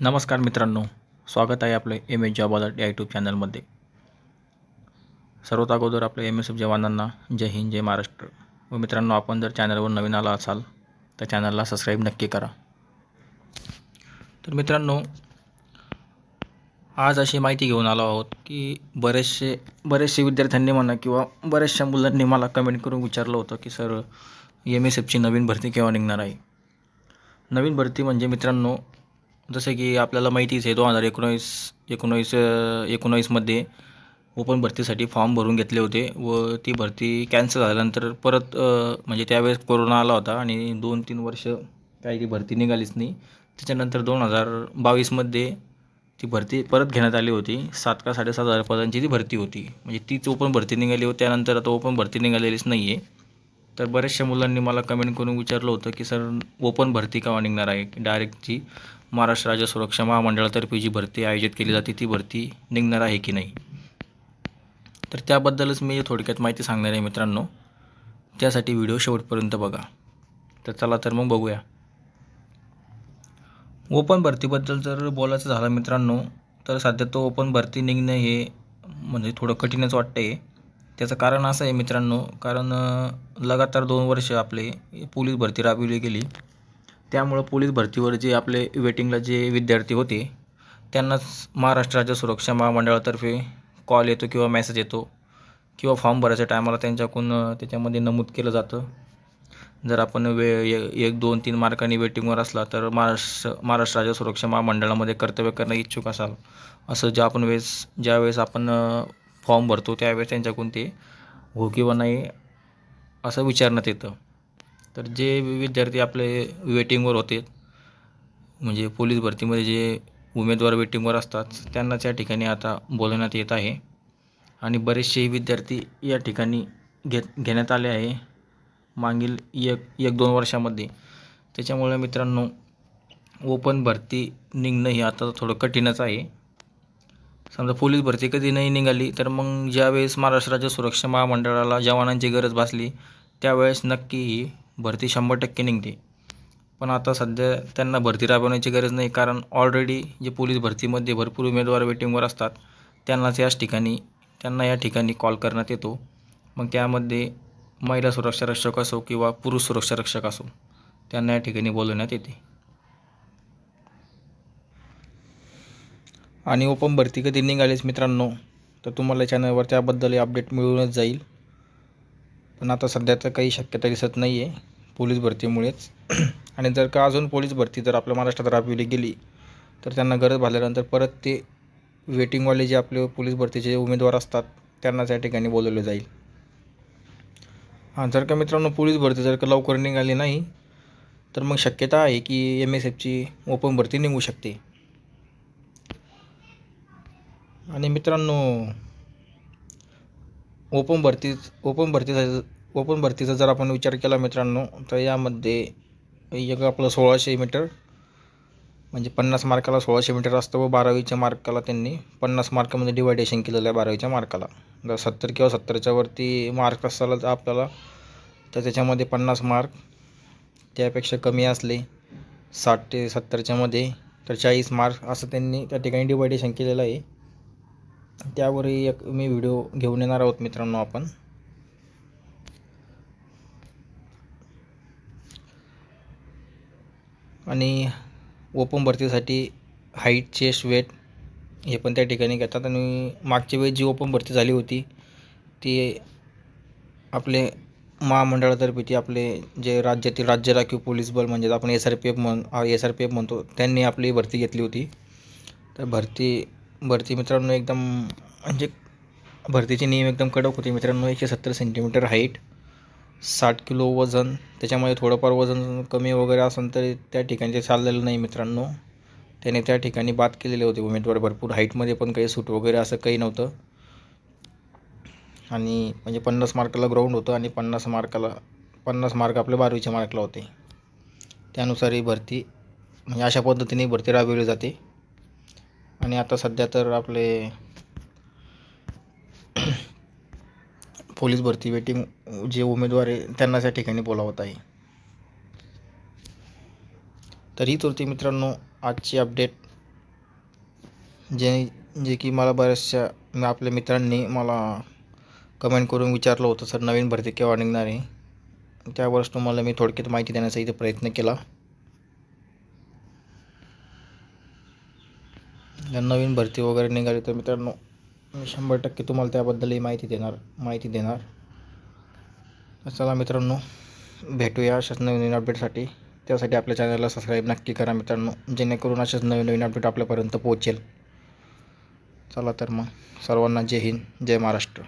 नमस्कार मित्रांनो स्वागत आहे आपलं एम एस जॉब अलर्ट या यूट्यूब चॅनलमध्ये सर्वात अगोदर आपल्या एम एस एफ जवानांना जय हिंद जय महाराष्ट्र. व मित्रांनो आपण जर चॅनलवर नवीन आला असाल तर चॅनलला सबस्क्राईब नक्की करा. तर मित्रांनो आज अशी माहिती घेऊन आलो आहोत की बरेचसे बरेचसे विद्यार्थ्यांनी म्हणा किंवा बऱ्याचशा मुलांनी मला कमेंट करून विचारलं होतं की सर एम एस एफची नवीन भरती केव्हा निघणार आहे? नवीन भरती म्हणजे मित्रांनो जसं की आपल्याला माहितीच आहे दोन हजार एकोणावीस एकोणावीस अ, एकोणावीसमध्ये ओपन भरतीसाठी फॉर्म भरून घेतले होते व ती भरती कॅन्सल झाल्यानंतर परत म्हणजे त्यावेळेस कोरोना आला होता आणि दोन तीन वर्ष काही ती भरती निघालीच नाही. त्याच्यानंतर दोन हजार बावीसमध्ये ती भरती परत घेण्यात आली होती. सात का साडेसात हजार पदांची ती भरती होती. म्हणजे तीच ओपन भरती निघाली होती. त्यानंतर आता ओपन भरती निघालेलीच नाही आहे तर बऱ्याचशा मुलांनी मला कमेंट करून विचारलं होतं की सर ओपन भरती केव्हा निघणार आहे? डायरेक्टची महाराष्ट्र राज्य सुरक्षा महामंडळातर्फे जी भरती आयोजित केली जाते ती भरती निघणार आहे की नाही? तर त्याबद्दलच मी थोडक्यात माहिती सांगणार आहे मित्रांनो. त्यासाठी व्हिडिओ शेवटपर्यंत बघा. तर चला तर मग बघूया. ओपन भरतीबद्दल जर बोलायचं झालं मित्रांनो तर सध्या तो ओपन भरती निघणं हे म्हणजे थोडं कठीणच वाटतं आहे त्याचं कारण असं आहे मित्रांनो कारण लगातार दोन वर्ष आपले पोलीस भरती राबविली गेली. त्यामुळं पोलीस भरतीवर जे आपले वेटिंगला जे विद्यार्थी होते त्यांनाच महाराष्ट्र राज्य सुरक्षा महामंडळातर्फे कॉल येतो किंवा मॅसेज येतो किंवा फॉर्म भरायच्या टायमाला त्यांच्याकडून त्याच्यामध्ये नमूद केलं जातं. जर आपण वे एक दोन तीन मार्कांनी वेटिंगवर असला तर महाराष्ट्र महाराष्ट्र राज्य सुरक्षा महामंडळामध्ये कर्तव्य करणं इच्छुक असाल. असं ज्या आपण वेळेस ज्यावेळेस आपण फॉर्म भरतो त्यावेळेस त्यांच्याकडून ते हो किंवा नाही असं विचारण्यात येतं. तर जे विद्यार्थी आपले वेटिंगवर होते म्हणजे पोलीस भरतीमध्ये जे उमेदवार वेटिंगवर असतात त्यांना त्या ठिकाणी आता बोलवण्यात येत आहे. आणि बरेचसे विद्यार्थी या ठिकाणी घेत घेण्यात आले आहे. मागील एक एक दोन वर्षामध्ये. त्याच्यामुळे मित्रांनो ओपन भरती निघणं हे आता थोडं कठीणच आहे. समजा पोलीस भरती कधी नाही निघाली तर मग ज्यावेळेस महाराष्ट्र राज्य सुरक्षा महामंडळाला जवानांची गरज भासली त्यावेळेस नक्की ही भरती शंभर टक्के निघते. पण आता सध्या त्यांना भरती राबवण्याची गरज नाही कारण ऑलरेडी जे पोलीस भरतीमध्ये भरपूर उमेदवार वेटिंगवर असतात त्यांनाच याच ठिकाणी त्यांना या ठिकाणी कॉल करण्यात येतो. मग त्यामध्ये महिला सुरक्षा रक्षक असो किंवा पुरुष सुरक्षा रक्षक असो त्यांना या ठिकाणी बोलवण्यात येते. आणि ओपन भरती कधी निघालीच मित्रांनो तर तुम्हाला चॅनलवर त्याबद्दल अपडेट मिळूनच जाईल. पण आता सध्या तर काही शक्यता दिसत नाही आहे पोलीस भरतीमुळेच. आणि जर का अजून पोलीस भरती जर आपल्या महाराष्ट्रात राबविली गेली तर त्यांना गरज भाल्यानंतर परत ते वेटिंगवाले जे आपले पोलीस भरतीचे उमेदवार असतात त्यांना त्या ठिकाणी बोलवलं जाईल. हां जर का मित्रांनो पोलीस भरती जर का लवकर निघाली नाही तर मग शक्यता आहे की एम एस एफची ओपन भरती निघू शकते. आणि मित्रांनो ओपन भरती ओपन भरतीचा ओपन भरतीचा जर आपण विचार केला मित्रांनो तर यामध्ये एक आपलं सोळाशे मीटर म्हणजे पन्नास मार्काला सोळाशे मीटर असतं व बारावीच्या मार्काला त्यांनी पन्नास मार्कामध्ये डिवायडेशन केलेलं आहे बारावीच्या मार्काला. जर सत्तर किंवा सत्तरच्या वरती मार्क असाला तर आपल्याला तर त्याच्यामध्ये पन्नास मार्क त्यापेक्षा कमी असले साठ ते सत्तरच्यामध्ये तर चाळीस मार्क असं त्यांनी त्या ठिकाणी डिवायडेशन केलेलं आहे. त्यावरही एक मी व्हिडिओ घेऊन येणार आहोत मित्रांनो आपण. आणि ओपन भरतीसाठी हाईट चेस्ट वेट हे पण त्या ठिकाणी घेतात. आणि मागच्या वेळी जी ओपन भरती झाली होती ती आपले महामंडळातर्फे ती आपले जे राज्यातील राज्य राखीव पोलीस बल म्हणजे आपण एस आर पी एफ म्हण एस आर पी एफ म्हणतो त्यांनी आपली भरती घेतली होती. तर भरती भरती मित्रांनो एकदम म्हणजे भरतीचे नियम एकदम कडक होते मित्रांनो. एकशे सत्तर सेंटीमीटर हाईट साठ किलो वजन त्याच्यामध्ये थोडंफार वजन कमी वगैरे असेल तरी त्या ठिकाणी चाललेलं नाही मित्रांनो. त्याने त्या ठिकाणी बाद केलेले होते उमेदवार भरपूर. हाईटमध्ये पण काही सूट वगैरे असं काही नव्हतं. आणि म्हणजे पन्नास मार्काला ग्राउंड होतं आणि पन्नास मार्काला पन्नास मार्क आपल्या बारावीच्या मार्कला होते. त्यानुसार ही भरती म्हणजे अशा पद्धतीने भरती राबविली जाते. आणि आता सध्या तर आपले पोलीस भरती वेटिंग जे उमेदवार आहे त्यांना या ठिकाणी बोलावत आहे. तर हीच होती मित्रांनो आजची अपडेट जे जे की मला बऱ्याचशा मी आपल्या मित्रांनी मला कमेंट करून विचारलं होतं सर नवीन भरती केव्हा निघणार आहे? त्यावरच तुम्हाला मी थोडक्यात माहिती देण्याचा इथे प्रयत्न केला. नवीन भरती वगैरे निघाली तर मित्रांनो मी शंभर टक्के तुम्हाला त्याबद्दलही माहिती देणार माहिती देणार. चला मित्रांनो भेटूया अशाच नवीन नवीन अपडेटसाठी त्यासाठी आपल्या चॅनलला सबस्क्राईब नक्की करा मित्रांनो जेणेकरून अशाच नवीन नवीन अपडेट आपल्यापर्यंत पोहोचेल. चला तर मग सर्वांना जय हिंद जय महाराष्ट्र.